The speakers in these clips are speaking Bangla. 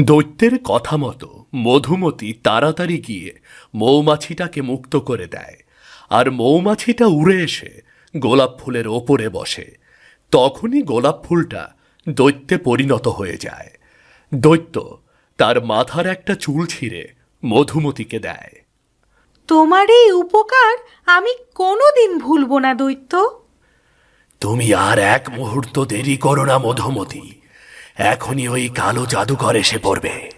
দৈত্যের কথা মতো মধুমতি তাড়াতাড়ি গিয়ে মৌমাছিটাকে মুক্ত করে দেয়। আর মৌমাছিটা উড়ে এসে গোলাপ ফুলের ওপরে বসে। তখনই গোলাপ ফুলটা দৈত্যে পরিণত হয়ে যায়। দৈত্য তার মাথার একটা চুল ছিঁড়ে মধুমতিকে দেয়। তোমার এই উপকার আমি কোনোদিন ভুলবো না দৈত্য। তুমি আর এক মুহূর্ত দেরি করো না মধুমতি। এখনই ওই কালো জাদুঘর এসে পড়বে।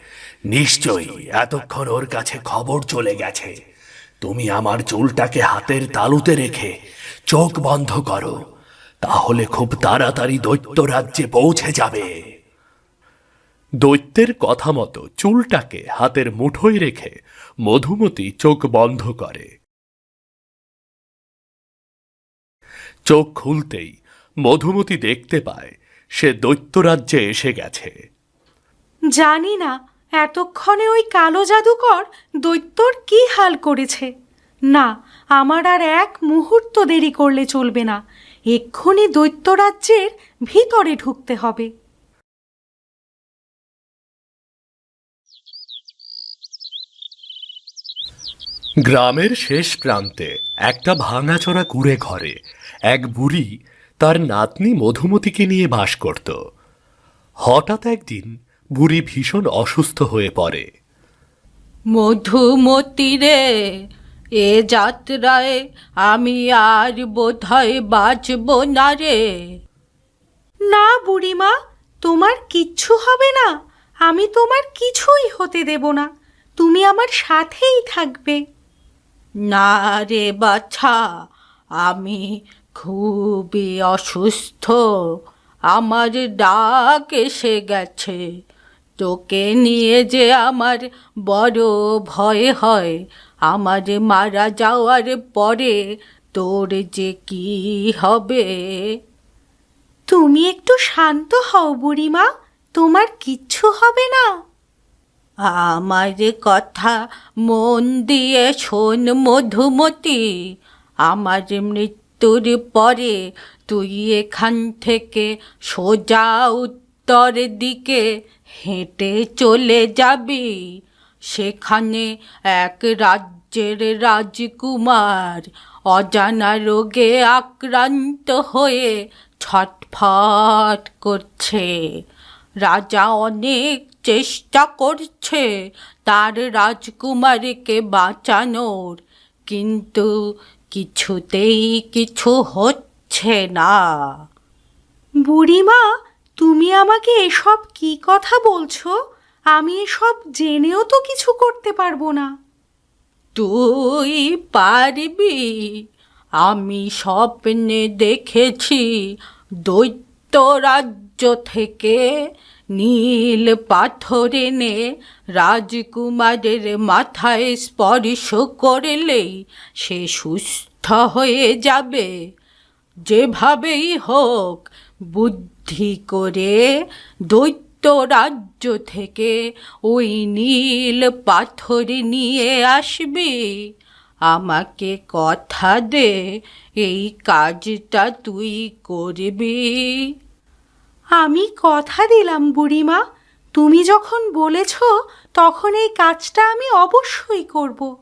নিশ্চয়ই এতক্ষণ ওর কাছে খবর চলে গেছে। তুমি আমার চুলটাকে হাতের তালুতে রেখে চোখ বন্ধ করো, তাহলে খুব তাড়াতাড়ি দৈত্য রাজ্যে পৌঁছে যাবে। দৈত্যের কথা মতো চুলটাকে হাতের মুঠোয় রেখে মধুমতি চোখ বন্ধ করে। চোখ খুলতেই মধুমতি দেখতে পায় সে দৈত্যরাজ্যে এসে গেছে। জানি না এতক্ষণে ওই কালো জাদুকর দৈত্যর কি হাল করেছে। না আমার আর এক মুহূর্ত দেরি করলে চলবে না। এক্ষুনি দৈত্যরাজ্যের ভিতরে ঢুকতে হবে। গ্রামের শেষ প্রান্তে একটা ভাঙাচোরা কুড়ে ঘরে এক বুড়ি তার নাতনি মধুমতিকে নিয়ে বাস করত। হঠাৎ একদিন বুড়ি ভীষণ অসুস্থ হয়ে পড়ে। মধুমতি রে এ যাত্রায় আমি আর বোধহয় বাঁচব না রে। না বুড়িমা তোমার কিচ্ছু হবে না। আমি তোমার কিছুই হতে দেব না। তুমি আমার সাথেই থাকবে। না রে বাছা আমি খুবই অসুস্থ। আমার ডাক এসে গেছে। তোকে নিয়ে যে আমার বড় ভয় হয় আমার মারা যাওয়ার পরে তোর যে কি হবে? তুমি একটু শান্ত হও বুড়িমা তোমার কিচ্ছু হবে না। আমার কথা মন দিয়ে শোন মধুমতি আমার মৃত্যুর পরে তুই এখান থেকে সোজা উত্তর দিকে হেঁটে চলে যাবি। সেখানে এক রাজ্যের রাজকুমার অজানা রোগে আক্রান্ত হয়ে ছটফট করছে। রাজা অনেক চেষ্টা করছে তার রাজকুমারীকে বাঁচানোর, কিন্তু কিছুতেই কিছু হচ্ছে না। বুড়িমা তুমি আমাকে এসব কি কথা বলছো? আমি এসব জেনেও তো কিছু করতে পারব না। তুই পারবি। আমি স্বপ্নে দেখেছি দৈত্য রাজ্য থেকে নীল পাথর এনে রাজকুমারের মাথায় স্পর্শ করলেই সে সুস্থ হয়ে যাবে। যেভাবেই হোক, বুদ্ধি করে দৈত্য রাজ্য থেকে ওই নীল পাথর নিয়ে আসবি। আমাকে কথা দে, এই কাজটা তুই করবি। আমি কথা দিলাম বুড়িমা। তুমি যখন বলেছ, তখন এই কাজটা আমি অবশ্যই করব।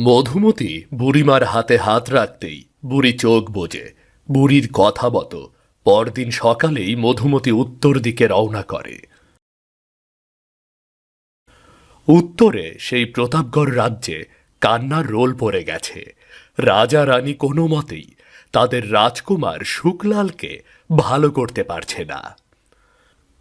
মধুমতি বুড়িমার হাতে হাত রাখতেই বুড়ি চোখ বোঝে বুড়ির কথা মতো পরদিন সকালেই মধুমতি উত্তর দিকে রওনা করে। উত্তরে সেই প্রতাপগড় রাজ্যে কান্নার রোল পড়ে গেছে। রাজা রানী কোনো মতেই তাদের রাজকুমার শুকলালকে ভালো করতে পারছে না।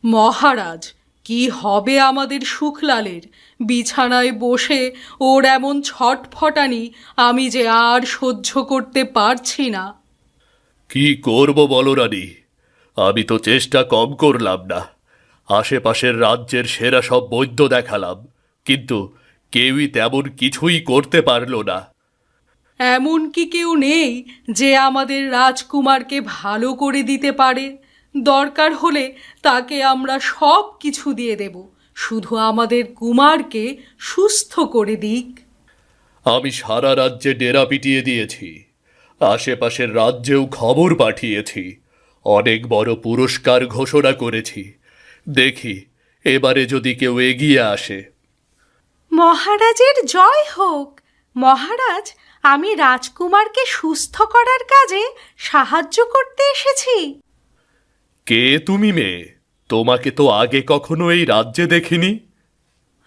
মহারাজ কি হবে আমাদের সুখলালের? বিছানায় বসে ওর এমন ছটফটানি আমি যে আর সহ্য করতে পারছি না। কি করব বলো রানী? আমি তো চেষ্টা কম করলাম না। আশেপাশের রাজ্যের সেরা সব বৈদ্য দেখালাম কিন্তু কেউই তেমন কিছুই করতে পারল না। এমন কি কেউ নেই যে আমাদের রাজকুমারকে ভালো করে দিতে পারে? দরকার হলে তাকে আমরা সব কিছু দিয়ে দেব। শুধু আমাদের কুমারকে সুস্থ করে দিক। আমি সারা রাজ্যে ডেরা পিটিয়ে দিয়েছি। আশেপাশের রাজ্যেও খবর পাঠিয়েছি। অনেক বড় পুরস্কার ঘোষণা করেছি। দেখি এবারে যদি কেউ এগিয়ে আসে। মহারাজের জয় হোক। মহারাজ আমি রাজকুমারকে সুস্থ করার কাজে সাহায্য করতে এসেছি। কে তুমি মেয়ে? তোমাকে তো আগে কখনো এই রাজ্যে দেখিনি।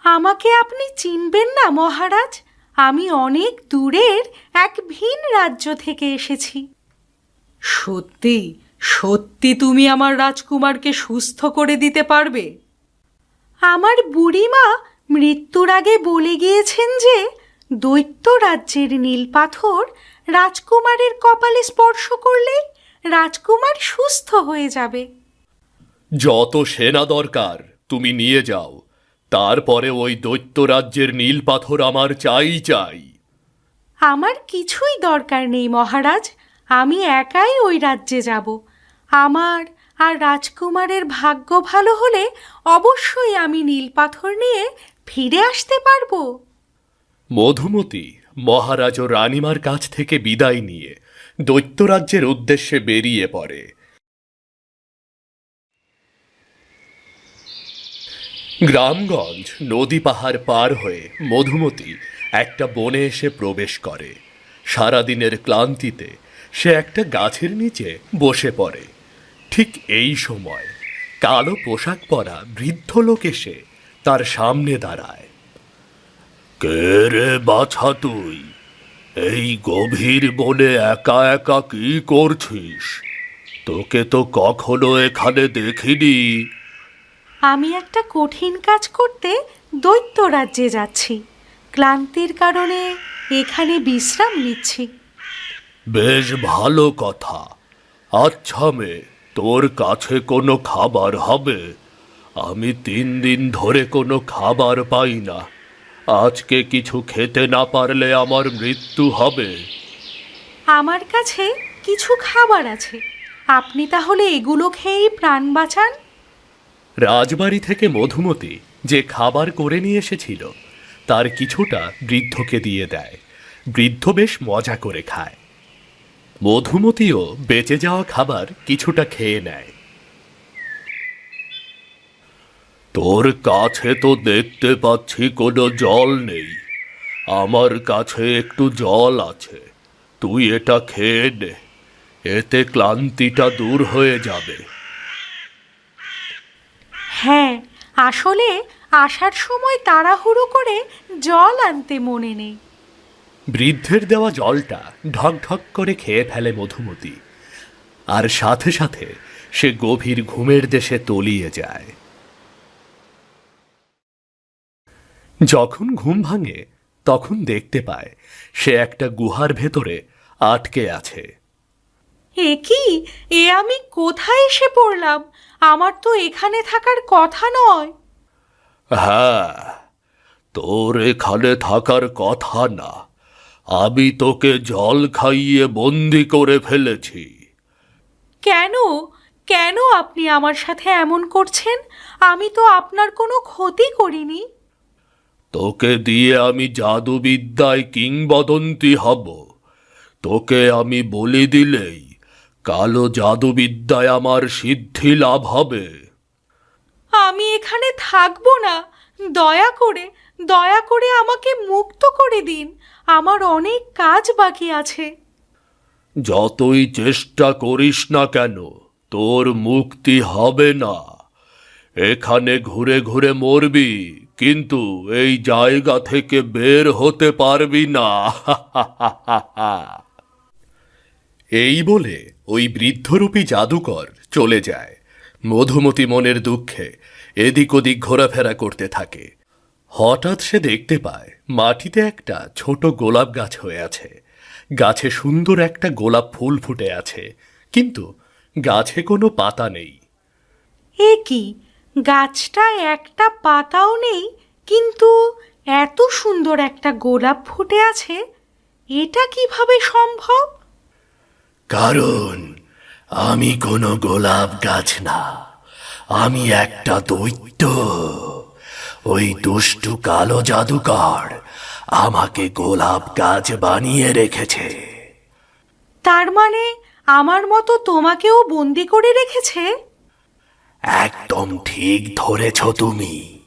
আমাকে আপনি চিনবেন না মহারাজ। আমি অনেক দূরের এক ভিন রাজ্য থেকে এসেছি। সত্যি? সত্যি তুমি আমার রাজকুমারকে সুস্থ করে দিতে পারবে? আমার বুড়িমা মৃত্যুর আগে বলে গিয়েছেন যে দৈত্য রাজ্যের নীল পাথর রাজকুমারের কপালে স্পর্শ করলেই রাজকুমার সুস্থ হয়ে যাবে। যত সেনা দরকার তুমি নিয়ে যাও। তারপরে ওই দৈত্য রাজ্যের নীল পাথর আমার চাই চাই। আমার কিছুই দরকার নেই মহারাজ আমি একাই ওই রাজ্যে যাব। আমার আর রাজকুমারের ভাগ্য ভালো হলে অবশ্যই আমি নীল পাথর নিয়ে ফিরে আসতে পারব। মধুমতি মহারাজ ও রানীমার কাছ থেকে বিদায় নিয়ে দৈত্যরাজ্যের উদ্দেশ্যে বেরিয়ে পড়ে। গ্রামগঞ্জ নদী পাহাড় পার হয়ে মধুমতি একটা বনে এসে প্রবেশ করে। সারাদিনের ক্লান্তিতে সে একটা গাছের নিচে বসে পড়ে। ঠিক এই সময় কালো পোশাক পরা বৃদ্ধ লোক এসে তার সামনে দাঁড়ায়। কে রে বাছা তুই? এই গভীর বনে একা একা কি করছিস? তোকে তো কখনো এখানে দেখিনি। আমি একটা কঠিন কাজ করতে দৈত্য রাজ্যে যাচ্ছি। ক্লান্তির কারণে এখানে বিশ্রাম নিচ্ছি। বেশ ভালো কথা। আচ্ছা মেয়ে তোর কাছে কোনো খাবার হবে? আমি তিন দিন ধরে কোনো খাবার পাই না। আজকে কিছু খেতে না পারলে আমার মৃত্যু হবে। আমার কাছে কিছু খাবার আছে। আপনি তাহলে এগুলো খেয়েই প্রাণ বাঁচান? রাজবাড়ি থেকে মধুমতি যে খাবার করে নিয়ে এসেছিল তার কিছুটা বৃদ্ধকে দিয়ে দেয়। বৃদ্ধ বেশ মজা করে খায়। মধুমতিও বেঁচে যাওয়া খাবার কিছুটা খেয়ে নেয়। তোর কাছে তো দেখতে পাচ্ছি কোনো জল নেই। আমার কাছে একটু জল আছে। তুই এটা খেয়ে নে। এতে ক্লান্তিটা দূর হয়ে যাবে। হ্যাঁ আসলে আসার সময় তাড়াহুড়ো করে জল আনতে মনে নেই। বৃদ্ধের দেওয়া জলটা ঢক ঢক করে খেয়ে ফেলে মধুমতি। আর সাথে সাথে সে গভীর ঘুমের দেশে তলিয়ে যায়। যখন ঘুম ভাঙে তখন দেখতে পায় সে একটা গুহার ভেতরে আটকে আছে। এ কি? এ আমি কোথায় এসে পড়লাম? আমার তো এখানে থাকার কথা নয়। হ্যাঁ তোর এখানে থাকার কথা না। আমি তোকে জল খাইয়ে বন্দি করে ফেলেছি। কেন? কেন আপনি আমার সাথে এমন করছেন? আমি তো আপনার কোনো ক্ষতি করিনি। তোকে দিয়ে আমি জাদুবিদ্যায় কিংবদন্তি হব। তোকে আমি বলি দিলেই কালো জাদুবিদ্যায় আমার সিদ্ধি লাভ হবে। আমি এখানে থাকব না। দয়া করে দয়া করে আমাকে মুক্ত করে দিন। আমার অনেক কাজ বাকি আছে। যতই চেষ্টা করিস না কেন তোর মুক্তি হবে না। এখানে ঘুরে ঘুরে মরবি। কিন্তু এই জায়গা থেকে বের হতে পারবি না। এই বলে ওই বৃদ্ধরূপী জাদুকর চলে যায়। মধুমতি মনের দুঃখে এদিক ওদিক ঘোরাফেরা করতে থাকে। হঠাৎ সে দেখতে পায় মাটিতে একটা ছোট গোলাপ গাছ হয়ে আছে। গাছে সুন্দর একটা গোলাপ ফুল ফুটে আছে কিন্তু গাছে কোনো পাতা নেই। এ কি? গাছটা একটা পাতাও নেই কিন্তু এত সুন্দর একটা গোলাপ ফুটে আছে এটা কীভাবে সম্ভব? কারণ আমি কোনো গোলাপ গাছ না আমি একটা দৈত্য। ওই দুষ্টু কালো জাদুকর আমাকে গোলাপ গাছ বানিয়ে রেখেছে। তার মানে আমার মতো তোমাকেও বন্দি করে রেখেছে? একদম ঠিক ধরেছ তুমি।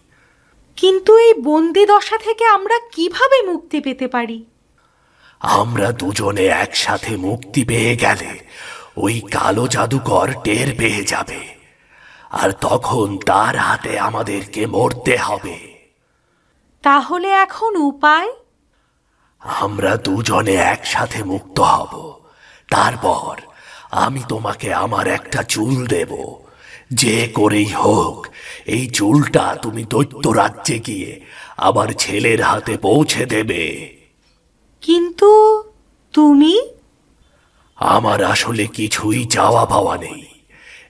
কিন্তু এই বন্দি দশা থেকে আমরা কীভাবে মুক্তি পেতে পারি? আমরা দুজনে একসাথে মুক্তি পেয়ে গেলে ওই কালো জাদুকর টের পেয়ে যাবে। আর তখন তার হাতে আমাদেরকে মরতে হবে। তাহলে এখন উপায়? আমরা দুজনে একসাথে মুক্ত হব। তারপর আমি তোমাকে আমার একটা চুল দেব। যে করেই হোক এই চুলটা তুমি দৈত্য রাজ্যে গিয়ে আবার ছেলের হাতে পৌঁছে দেবে। কিন্তু তুমি? আমার আসলে কিছুই চাওয়া পাওয়া নেই।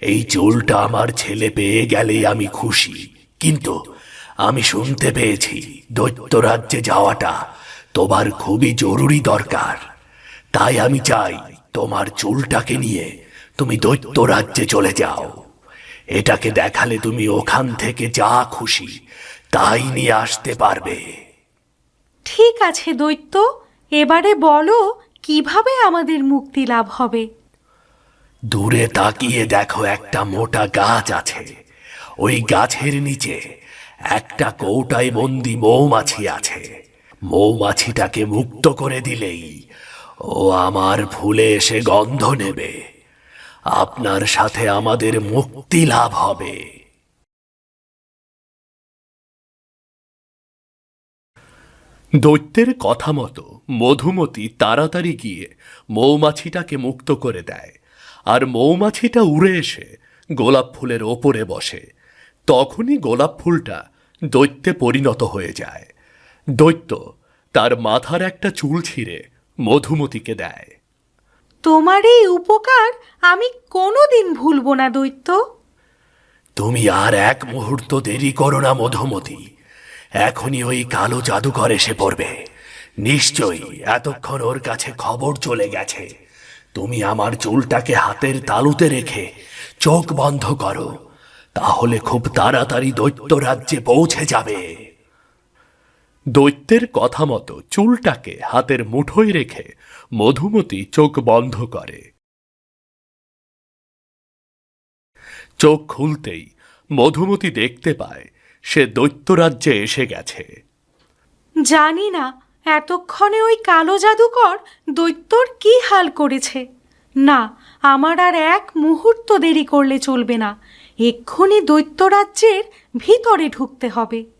এই চুলটা আমার ছেলে পেয়ে গেলেই আমি খুশি। কিন্তু আমি শুনতে পেয়েছি দৈত্য রাজ্যে যাওয়াটা তোমার খুবই জরুরি দরকার। তাই আমি চাই তোমার চুলটাকে নিয়ে তুমি দৈত্য রাজ্যে চলে যাও। এটাকে দেখালে তুমি ওখান থেকে যা খুশি তাই নিয়ে আসতে পারবে। ঠিক আছে দৈত্য এবারে বলো কীভাবে আমাদের মুক্তি লাভ হবে? দূরে তাকিয়ে দেখো একটা মোটা গাছ আছে। ওই গাছের নিচে একটা কৌটায় বন্দি মৌমাছি আছে। মৌমাছিটাকে মুক্ত করে দিলেই ও আমার ফুলে এসে গন্ধ নেবে। আপনার সাথে আমাদের মুক্তি লাভ হবে। দৈত্যের কথা মতো মধুমতি তাড়াতাড়ি গিয়ে মৌমাছিটাকে মুক্ত করে দেয় আর মৌমাছিটা উড়ে এসে গোলাপ ফুলের ওপরে বসে। তখনই গোলাপ ফুলটা দৈত্যে পরিণত হয়ে যায়। দৈত্য তার মাথার একটা চুল ছিঁড়ে মধুমতিকে দেয়। তোমার এই উপকার আমি কোনোদিন ভুলবো না, দৈত্য। তুমি আর এক মুহূর্ত দেরি করো না, মধুমতি। এখনই ওই কালো জাদুকর এসে পড়বে। নিশ্চয়ই এতক্ষণ ওর কাছে খবর চলে গেছে। তুমি আমার চুলটাকে হাতের তালুতে রেখে চোখ বন্ধ করো। তাহলে খুব তাড়াতাড়ি দৈত্য রাজ্যে পৌঁছে যাবে। দৈত্যের কথা মতো চুলটাকে হাতের মুঠোয় রেখে মধুমতি চোখ বন্ধ করে। চোখ খুলতেই মধুমতি দেখতে পায় সে দৈত্যরাজ্যে এসে গেছে। জানি না, এতক্ষণে ওই কালো জাদুকর দৈত্যর কি হাল করেছে। না, আমার আর এক মুহূর্ত দেরি করলে চলবে না। এক্ষুনি দৈত্যরাজ্যের ভিতরে ঢুকতে হবে।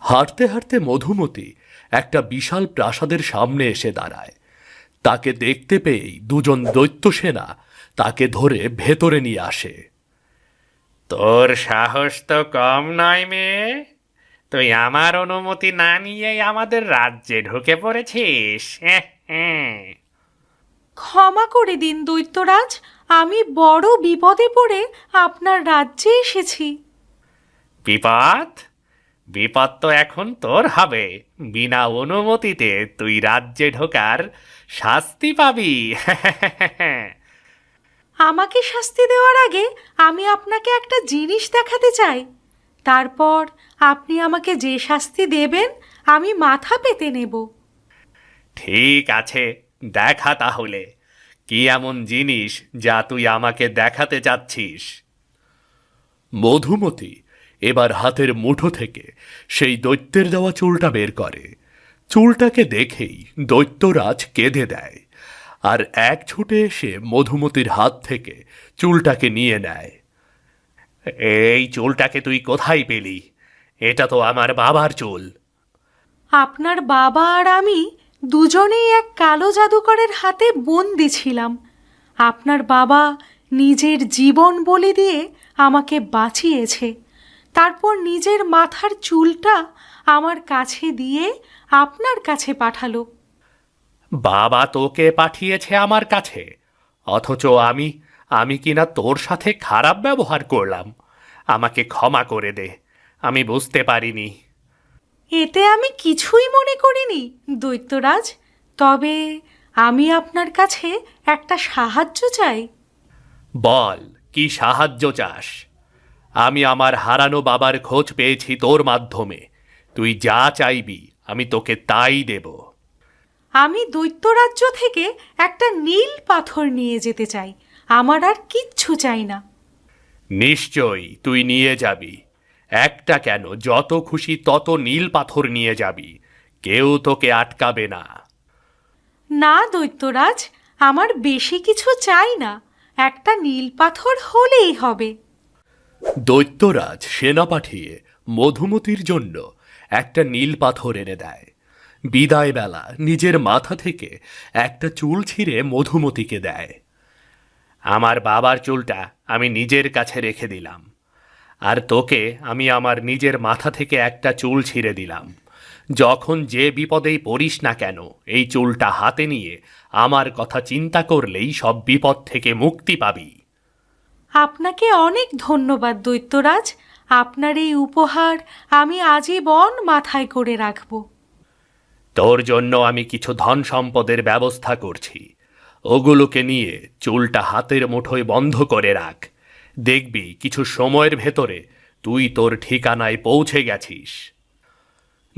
হাঁটতে হাঁটতে মধুমতি একটা বিশাল প্রাসাদের সামনে এসে দাঁড়ায়। তাকে দেখতে পেয়েই দুজন দৈত্য সেনা তাকে ধরে ভেতরে নিয়ে আসে। তোর সাহস তো কম নয় মেয়ে। তুই আমার অনুমতি না নিয়েই আমাদের রাজ্যে ঢুকে পড়েছিস। হ্যাঁ, হ্যাঁ। ক্ষমা করে দিন দৈত্যরাজ আমি বড় বিপদে পড়ে আপনার রাজ্যে এসেছি। বিপদ? বিপদ তো এখন তোর হবে। বিনা অনুমতিতে তুই রাজ্যে ঢোকার শাস্তি পাবি। আমাকে শাস্তি দেওয়ার আগে আমি আপনাকে একটা জিনিস দেখাতে চাই। তারপর আপনি আমাকে যে শাস্তি দেবেন আমি মাথা পেতে নেব। ঠিক আছে দেখা তাহলে। কি এমন জিনিস যা তুই আমাকে দেখাতে চাচ্ছিস? মধুমতি এবার হাতের মুঠো থেকে সেই দৈত্যের দেওয়া চুলটা বের করে। চুলটাকে দেখেই দৈত্যরাজ কেঁদে দেয় আর এক ছুটে এসে মধুমতির হাত থেকে চুলটাকে নিয়ে নেয়। এই চুলটাকে তুই কোথায় পেলি? এটা তো আমার বাবার চুল। আপনার বাবা আর আমি দুজনেই এক কালো জাদুকরের হাতে বন্দি ছিলাম। আপনার বাবা নিজের জীবন বলি দিয়ে আমাকে বাঁচিয়েছে। তারপর নিজের মাথার চুলটা আমার কাছে দিয়ে আপনার কাছে পাঠালো। বাবা তোকে পাঠিয়েছে আমার কাছে। অথচ আমি আমি কিনা তোর সাথে খারাপ ব্যবহার করলাম। আমাকে ক্ষমা করে দে আমি বুঝতে পারিনি। এতে আমি কিছুই মনে করিনি দৈত্যরাজ। তবে আমি আপনার কাছে একটা সাহায্য চাই। বল কি সাহায্য চাস? আমি আমার হারানো বাবার খোঁজ পেয়েছি তোর মাধ্যমে। তুই যা চাইবি আমি তোকে তাই দেব। আমি দৈত্যরাজ্য থেকে একটা নীল পাথর নিয়ে যেতে চাই। আমার আর কিচ্ছু চাই না। নিশ্চয়ই তুই নিয়ে যাবি। একটা কেন যত খুশি তত নীল পাথর নিয়ে যাবি। কেউ তোকে আটকাবে না। না দৈত্যরাজ আমার বেশি কিছু চাই না। একটা নীল পাথর হলেই হবে। দৈত্যরাজ সেনা পাঠিয়ে মধুমতির জন্য একটা নীল পাথর এনে দেয়। বিদায় বেলা নিজের মাথা থেকে একটা চুল ছিঁড়ে মধুমতিকে দেয়। আমার বাবার চুলটা আমি নিজের কাছে রেখে দিলাম। আর তোকে আমি আমার নিজের মাথা থেকে একটা চুল ছিঁড়ে দিলাম। যখন যে বিপদেই পড়িস না কেন, এই চুলটা হাতে নিয়ে আমার কথা চিন্তা করলেই সব বিপদ থেকে মুক্তি পাবি। আপনাকে অনেক ধন্যবাদ, দৈত্যরাজ। আপনার এই উপহার আমি আজীবন মাথায় করে রাখব। তোর জন্য আমি কিছু ধন সম্পদের ব্যবস্থা করছি। ওগুলোকে নিয়ে চুলটা হাতের মুঠোয় বন্ধ করে রাখ। দেখবি কিছু সময়ের ভেতরে তুই তোর ঠিকানায় পৌঁছে গেছিস।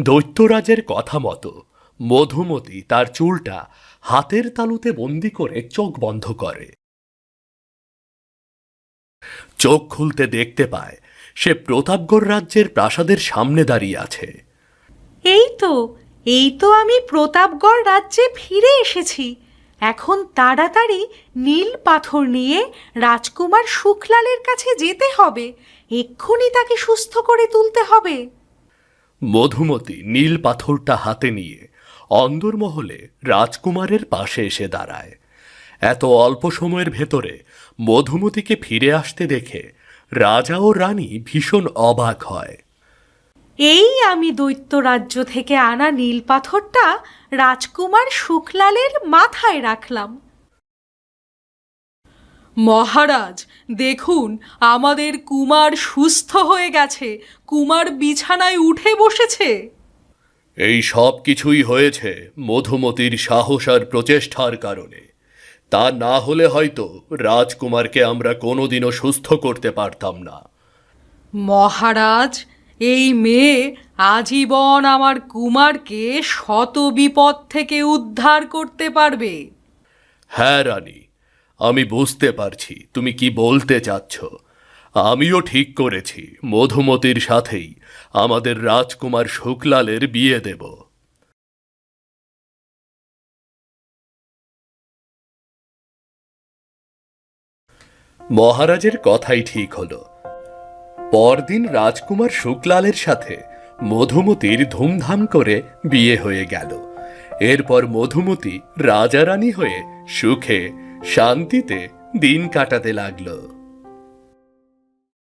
দৈত্যরাজের কথা মতো মধুমতি তার চুলটা হাতের তালুতে বন্দি করে চোখ বন্ধ করে। চোখ খুলতে দেখতে পায়। সে প্রতাপগড় রাজ্যের প্রাসাদের সামনে দাঁড়িয়ে আছে। এই তো এই তো আমি প্রতাপগড় রাজ্যে ফিরে এসেছি। এখন তাড়াতাড়ি নীল পাথর নিয়ে রাজকুমার সুখলালের কাছে যেতে হবে। এক্ষুনি তাকে সুস্থ করে তুলতে হবে। মধুমতি নীল পাথরটা হাতে নিয়ে অন্দরমহলে রাজকুমারের পাশে এসে দাঁড়ায়। এত অল্প সময়ের ভেতরে মধুমতিকে ফিরে আসতে দেখে রাজা ও রানী ভীষণ অবাক হয়। এই আমি দৈত্য রাজ্য থেকে আনা নীল পাথরটা রাজকুমার সুখলালের মাথায় রাখলাম। মহারাজ দেখুন আমাদের কুমার সুস্থ হয়ে গেছে। কুমার বিছানায় উঠে বসেছে। এই সব কিছুই হয়েছে মধুমতির সাহস আর প্রচেষ্টার কারণে। তা না হলে হয়তো রাজকুমারকে আমরা কোনোদিনও সুস্থ করতে পারতাম না। মহারাজ এই মেয়ে আজীবন আমার কুমারকে শত বিপদ থেকে উদ্ধার করতে পারবে। হ্যাঁ রানী আমি বুঝতে পারছি তুমি কি বলতে চাচ্ছ। আমিও ঠিক করেছি মধুমতির সাথেই আমাদের রাজকুমার শুক্লালের বিয়ে দেব। মহারাজের কথাই ঠিক হল। পরদিন রাজকুমার শুক্লালের সাথে মধুমতির ধুমধাম করে বিয়ে হয়ে গেল। এরপর মধুমতি রাজারানী হয়ে সুখে, শান্তিতে দিন কাটাতে লাগল।